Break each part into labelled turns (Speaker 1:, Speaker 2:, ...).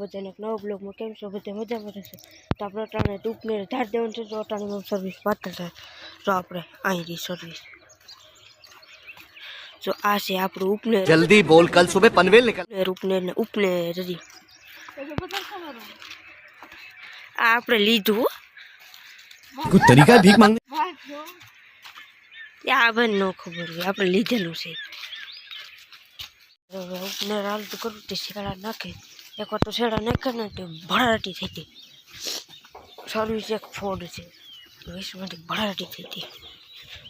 Speaker 1: બધાને એક નવા બ્લોગમાં કેમ છો? બધા મજામાં રહેશે? તો આપણે અટાણે ટૂંકને ધાર દેવાનું છે તો અટાણે સર્વિસ પાત્ર થાય તો આપણે અહીંથી સર્વિસ જો આ છે આપણું ઉપનેર
Speaker 2: જલ્દી બોલ કાલ સુબહ પનવેલ નીકળ.
Speaker 1: ઉપનેર ને ઉપનેર રજી આ આપણે લીધું
Speaker 2: કોઈ તરીકા ભીખ
Speaker 1: માંગે આ બન નો ખબર હોય આપણે લીધેલું છે. ઉપનેર હાલ તો કરું તે શિયાળા નાખે. એકવાર તો શેડા નાખે ને તે ભરાટી થઈ હતી સર્વિસ એક ફોડ છે વીસમાંથી ભરાટી થઈ હતી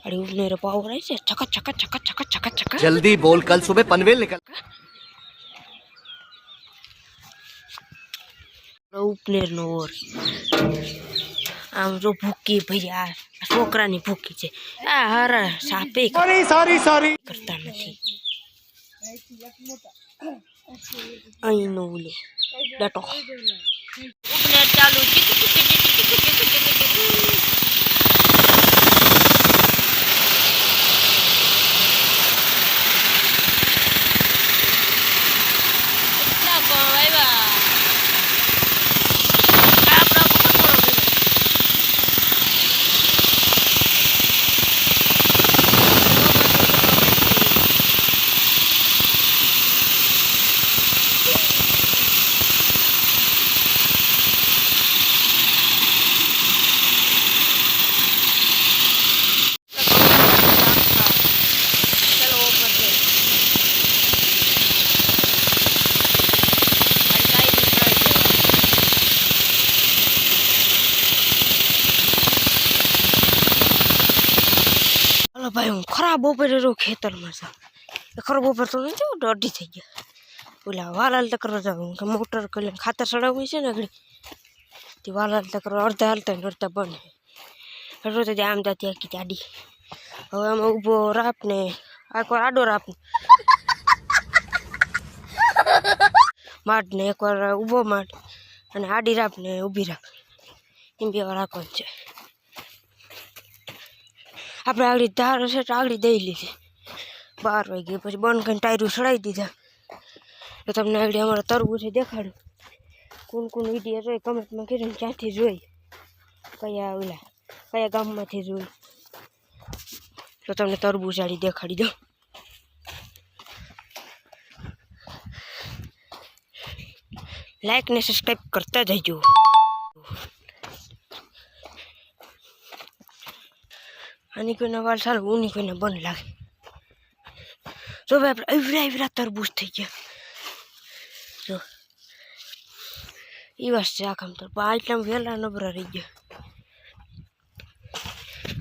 Speaker 1: અરે ઉપનેર પાવર આવી છે છકત છકત છકત છકત છકત છકત
Speaker 2: जल्दी बोल कल सुबह पनवेल निकल
Speaker 1: ઉપનેર નો ઓર આમ જો ભૂકી ભાઈ આ આ છોકરાની ભૂકી છે આ હારા સાપે
Speaker 2: सॉरी सॉरी सॉरी
Speaker 1: કરતા નથી અહીંનો ઓલો ડટો ઉપનેટ ચાલુ ચીકી ચીકી ભાઈ, હું ખરાબ બપોરે રહું ખેતરમાં છું એ ખરાબ બપોર તો નથી દોઢી થઈ ગયા. ઓલા વાલાલ તકરો જાઉં. કે મોટર કરીને ખાતર ચડાવવું છે ને આગળ. તે વાલાલ તકરો અડધા હાલતા ને અડધા બને એટલો તો આમ જાતી આખી જાડી. હવે આમાં ઊભો રાપ ને એકવાર આડો રાપ માટ ને એકવાર ઊભો માટ અને આડી રાપ ને ઊભી રાપ. એમ બે વાર રાખવાનું છે. આપણે આગળ ધાર હશે તો આગળ દઈ લીધી. બાર વાગે પછી બંધ કરીને ટાયરું ચડાવી દીધા. તો તમને આગળ અમારા તરબૂચ દેખાડું. કોણ કોણ વીડિયો જોઈ, કમેન્ટમાં કીધું ક્યાંથી જોઈ? કયા ઓલા, કયા ગામમાંથી જોઈ? તો તમને તરબૂચ આડી દેખાડી દઉં. લાઈક ને સબસ્ક્રાઈબ કરતા જજો. આની કોઈના વાળ સારું ઊની કોઈને બંધ લાગે જો ભાઈ આપણે એવરા એવરા તરબૂચ થઈ ગયા જો એ વાત છે આખામ તો પણ આટલા વહેલા નબરા રહી ગયા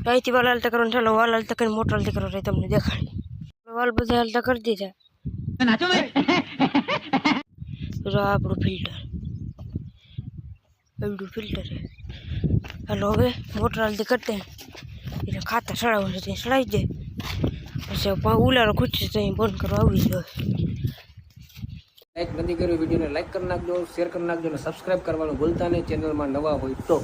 Speaker 1: અહીંથી વાલ હાલતા કરવાનું ચાલો વાલ હાલતા કરીને મોટર હાલતા કરો તમને દેખાડી વાલ બધા હાલતા કરી દીધા જો આ આપણું ફિલ્ટર એવડું ફિલ્ટર છે હાલો હવે મોટર હાલતી કરતા એટલે ખાતા ચડાવવાનું છે, ત્યાં ચડાવી દે પછી ઉલારો ખૂટશે તો બંધ કરવા આવી જાય
Speaker 3: લાઈક નથી કર્યું, વિડીયોને લાઈક કરી નાખજો શેર કરી નાખજો અને સબસ્ક્રાઈબ કરવાનું ભૂલતા નહીં, ચેનલમાં નવા હોય તો.